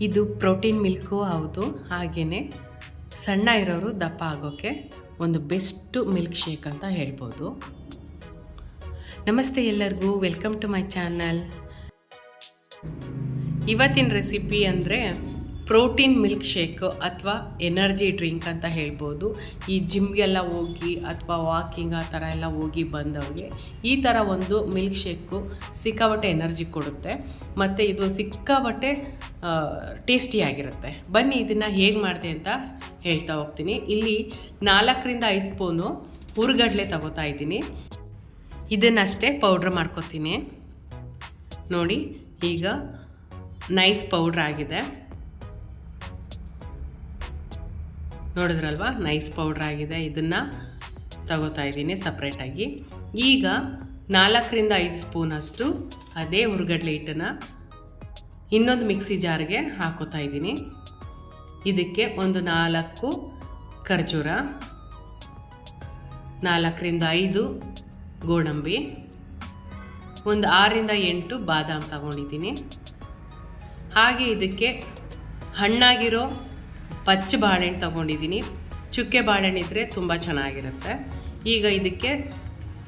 ಇದು protein milk ಹೌದು ಹಾಗೆಯೇ ಸಣ್ಣ ಇರೋರು ದಪ್ಪ ಆಗೋಕ್ಕೆ ಒಂದು ಬೆಸ್ಟು ಮಿಲ್ಕ್ ಶೇಕ್ ಅಂತ ಹೇಳ್ಬೋದು. ನಮಸ್ತೆ ಎಲ್ಲರಿಗೂ, ವೆಲ್ಕಮ್ ಟು ಮೈ ಚಾನಲ್. ಇವತ್ತಿನ ರೆಸಿಪಿ ಅಂದರೆ ಪ್ರೋಟೀನ್ ಮಿಲ್ಕ್ ಶೇಕು ಅಥವಾ ಎನರ್ಜಿ ಡ್ರಿಂಕ್ ಅಂತ ಹೇಳ್ಬೋದು. ಈ ಜಿಮ್ಗೆಲ್ಲ ಹೋಗಿ ಅಥವಾ ವಾಕಿಂಗ್ ಆ ಥರ ಎಲ್ಲ ಹೋಗಿ ಬಂದವ್ರಿಗೆ ಈ ಥರ ಒಂದು ಮಿಲ್ಕ್ ಶೇಕು ಸಿಕ್ಕಾಬಟ್ಟೆ ಎನರ್ಜಿ ಕೊಡುತ್ತೆ. ಮತ್ತು ಇದು ಸಿಕ್ಕಾಬಟ್ಟೆ ಟೇಸ್ಟಿಯಾಗಿರುತ್ತೆ ಬನ್ನಿ ಇದನ್ನು ಹೇಗೆ ಮಾಡಿದೆ ಅಂತ ಹೇಳ್ತಾ ಹೋಗ್ತೀನಿ. ಇಲ್ಲಿ ನಾಲ್ಕರಿಂದ ಐದು ಸ್ಪೂನು ಹುರುಗಡ್ಲೆ ತಗೋತಾ ಇದ್ದೀನಿ. ಇದನ್ನಷ್ಟೇ ಪೌಡ್ರ್ ಮಾಡ್ಕೊತೀನಿ. ನೋಡಿ, ಈಗ ನೈಸ್ ಪೌಡ್ರ್ ಆಗಿದೆ. ನೋಡಿದ್ರಲ್ವಾ? ನೈಸ್ ಪೌಡ್ರ್ ಆಗಿದೆ. ಇದನ್ನು ತಗೋತಾ ಇದ್ದೀನಿ ಸಪ್ರೇಟಾಗಿ ಈಗ ನಾಲ್ಕರಿಂದ ಐದು ಸ್ಪೂನಷ್ಟು ಅದೇ ಹುರುಗಡ್ಲೆ ಹಿಟ್ಟನ್ನು ಇನ್ನೊಂದು ಮಿಕ್ಸಿ ಜಾರ್ಗೆ ಹಾಕೋತಾ ಇದ್ದೀನಿ. ಇದಕ್ಕೆ ಒಂದು ನಾಲ್ಕು ಖರ್ಜೂರ, ನಾಲ್ಕರಿಂದ ಐದು ಗೋಡಂಬಿ, ಒಂದು ಆರರಿಂದ ಎಂಟು ಬಾದಾಮ್ ತಗೊಂಡಿದ್ದೀನಿ. ಹಾಗೆ ಇದಕ್ಕೆ ಹಣ್ಣಾಗಿರೋ ಪಚ್ಚ ಬಾಳೆಹಣ್ಣು ತೊಗೊಂಡಿದ್ದೀನಿ. ಚುಕ್ಕೆ ಬಾಳೆಹಣ್ಣು ಇದ್ದರೆ ತುಂಬ ಚೆನ್ನಾಗಿರುತ್ತೆ. ಈಗ ಇದಕ್ಕೆ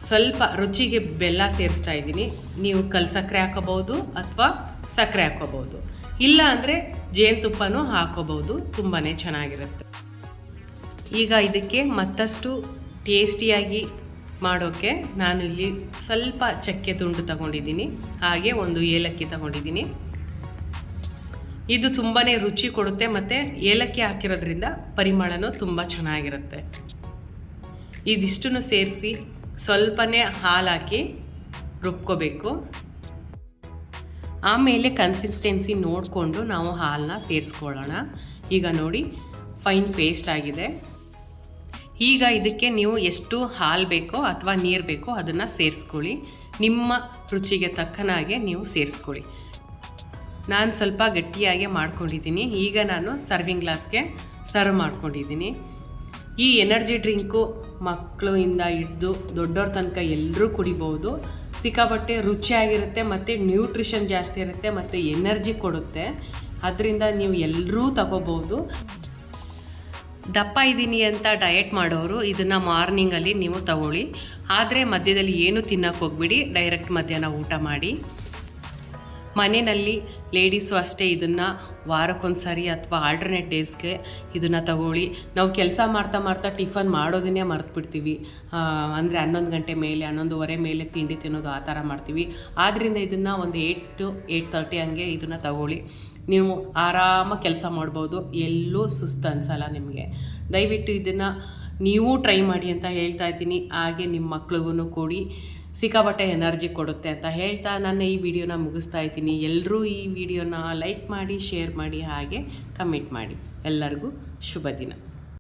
ಸ್ವಲ್ಪ ರುಚಿಗೆ ಬೆಲ್ಲ ಸೇರಿಸ್ತಾ ಇದ್ದೀನಿ. ನೀವು ಕಲ್ ಸಕ್ಕರೆ ಹಾಕೋಬೋದು ಅಥವಾ ಸಕ್ಕರೆ ಹಾಕೋಬೋದು ಇಲ್ಲ ಅಂದರೆ ಜೇನುತುಪ್ಪನೂ ಹಾಕೋಬೋದು ತುಂಬಾ ಚೆನ್ನಾಗಿರುತ್ತೆ. ಈಗ ಇದಕ್ಕೆ ಮತ್ತಷ್ಟು ಟೇಸ್ಟಿಯಾಗಿ ಮಾಡೋಕ್ಕೆ ನಾನು ಇಲ್ಲಿ ಸ್ವಲ್ಪ ಚಕ್ಕೆ ತುಂಡು ತಗೊಂಡಿದ್ದೀನಿ. ಹಾಗೆ ಒಂದು ಏಲಕ್ಕಿ ತಗೊಂಡಿದ್ದೀನಿ. ಇದು ತುಂಬಾ ರುಚಿ ಕೊಡುತ್ತೆ ಮತ್ತು ಏಲಕ್ಕಿ ಹಾಕಿರೋದ್ರಿಂದ ಪರಿಮಳನೂ ತುಂಬ ಚೆನ್ನಾಗಿರುತ್ತೆ. ಇದಿಷ್ಟನ್ನು ಸೇರಿಸಿ ಸ್ವಲ್ಪನೇ ಹಾಲು ಹಾಕಿ ರುಬ್ಕೋಬೇಕು. ಆಮೇಲೆ ಕನ್ಸಿಸ್ಟೆನ್ಸಿ ನೋಡಿಕೊಂಡು ನಾವು ಹಾಲನ್ನ ಸೇರಿಸ್ಕೊಳ್ಳೋಣ. ಈಗ ನೋಡಿ ಫೈನ್ ಪೇಸ್ಟ್ ಆಗಿದೆ. ಈಗ ಇದಕ್ಕೆ ನೀವು ಎಷ್ಟು ಹಾಲು ಬೇಕೋ ಅಥವಾ ನೀರು ಬೇಕೋ ಅದನ್ನು ಸೇರಿಸ್ಕೊಳ್ಳಿ. ನಿಮ್ಮ ರುಚಿಗೆ ತಕ್ಕನಾಗೆ ನೀವು ಸೇರಿಸ್ಕೊಳ್ಳಿ. ನಾನು ಸ್ವಲ್ಪ ಗಟ್ಟಿಯಾಗಿ ಮಾಡ್ಕೊಂಡಿದ್ದೀನಿ. ಈಗ ನಾನು ಸರ್ವಿಂಗ್ ಗ್ಲಾಸ್ಗೆ ಸರ್ವ್ ಮಾಡ್ಕೊಂಡಿದ್ದೀನಿ. ಈ ಎನರ್ಜಿ ಡ್ರಿಂಕು ಮಕ್ಕಳಿಂದ ಹಿಡ್ದು ದೊಡ್ಡವ್ರ ತನಕ ಎಲ್ಲರೂ ಕುಡಿಬೋದು. ಸಿಕ್ಕಾಪಟ್ಟೆ ರುಚಿಯಾಗಿರುತ್ತೆ ಮತ್ತು ನ್ಯೂಟ್ರಿಷನ್ ಜಾಸ್ತಿ ಇರುತ್ತೆ ಮತ್ತು ಎನರ್ಜಿ ಕೊಡುತ್ತೆ. ಅದರಿಂದ ನೀವು ಎಲ್ಲರೂ ತಗೋಬೋದು. ದಪ್ಪ ಇದ್ದೀನಿ ಅಂತ ಡಯಟ್ ಮಾಡೋರು ಇದನ್ನು ಮಾರ್ನಿಂಗಲ್ಲಿ ನೀವು ತಗೊಳ್ಳಿ. ಆದರೆ ಮಧ್ಯದಲ್ಲಿ ಏನು ತಿನ್ನೋಕೆ ಹೋಗ್ಬಿಡಿ ಡೈರೆಕ್ಟ್ ಮಧ್ಯಾಹ್ನ ಊಟ ಮಾಡಿ. ಮನೆಯಲ್ಲಿ ಲೇಡೀಸು ಅಷ್ಟೇ ಇದನ್ನು ವಾರಕ್ಕೊಂದು ಸಾರಿ ಅಥವಾ ಆಲ್ಟರ್ನೇಟ್ ಡೇಸ್ಗೆ ಇದನ್ನು ತಗೊಳ್ಳಿ. ನಾವು ಕೆಲಸ ಮಾಡ್ತಾ ಮಾಡ್ತಾ ಟಿಫನ್ ಮಾಡೋದನ್ನೇ ಮರೆತುಬಿಡ್ತೀವಿ. ಅಂದರೆ ಹನ್ನೊಂದು ಗಂಟೆ ಮೇಲೆ, ಹನ್ನೊಂದುವರೆ ಮೇಲೆ ತಿಂಡಿ ತಿನ್ನೋದು ಆ ಥರ ಮಾಡ್ತೀವಿ. ಆದ್ದರಿಂದ ಇದನ್ನು ಒಂದು ಏಯ್ಟ್ ಟು ಏಯ್ಟ್ ತರ್ಟಿ ಹಂಗೆ ಇದನ್ನು ತಗೊಳ್ಳಿ. ನೀವು ಆರಾಮಾಗಿ ಕೆಲಸ ಮಾಡ್ಬೋದು. ಎಲ್ಲೂ ಸುಸ್ತು ಅನಿಸಲ್ಲ ನಿಮಗೆ. ದಯವಿಟ್ಟು ಇದನ್ನು ನೀವು ಟ್ರೈ ಮಾಡಿ ಅಂತ ಹೇಳ್ತಾ ಇದ್ದೀನಿ. ಹಾಗೆ ನಿಮ್ಮ ಮಕ್ಳಿಗೂ ಕೂಡಿ ಸಿಕ್ಕಾಪಟ್ಟೆ ಎನರ್ಜಿ ಕೊಡುತ್ತೆ ಅಂತ ಹೇಳ್ತಾ ನಾನು ಈ ವಿಡಿಯೋನ ಮುಗಿಸ್ತಾ ಇದ್ದೀನಿ. ಎಲ್ಲರೂ ಈ ವಿಡಿಯೋನ ಲೈಕ್ ಮಾಡಿ ಶೇರ್ ಮಾಡಿ, ಹಾಗೆ ಕಮೆಂಟ್ ಮಾಡಿ. ಎಲ್ಲರಿಗೂ ಶುಭ ದಿನ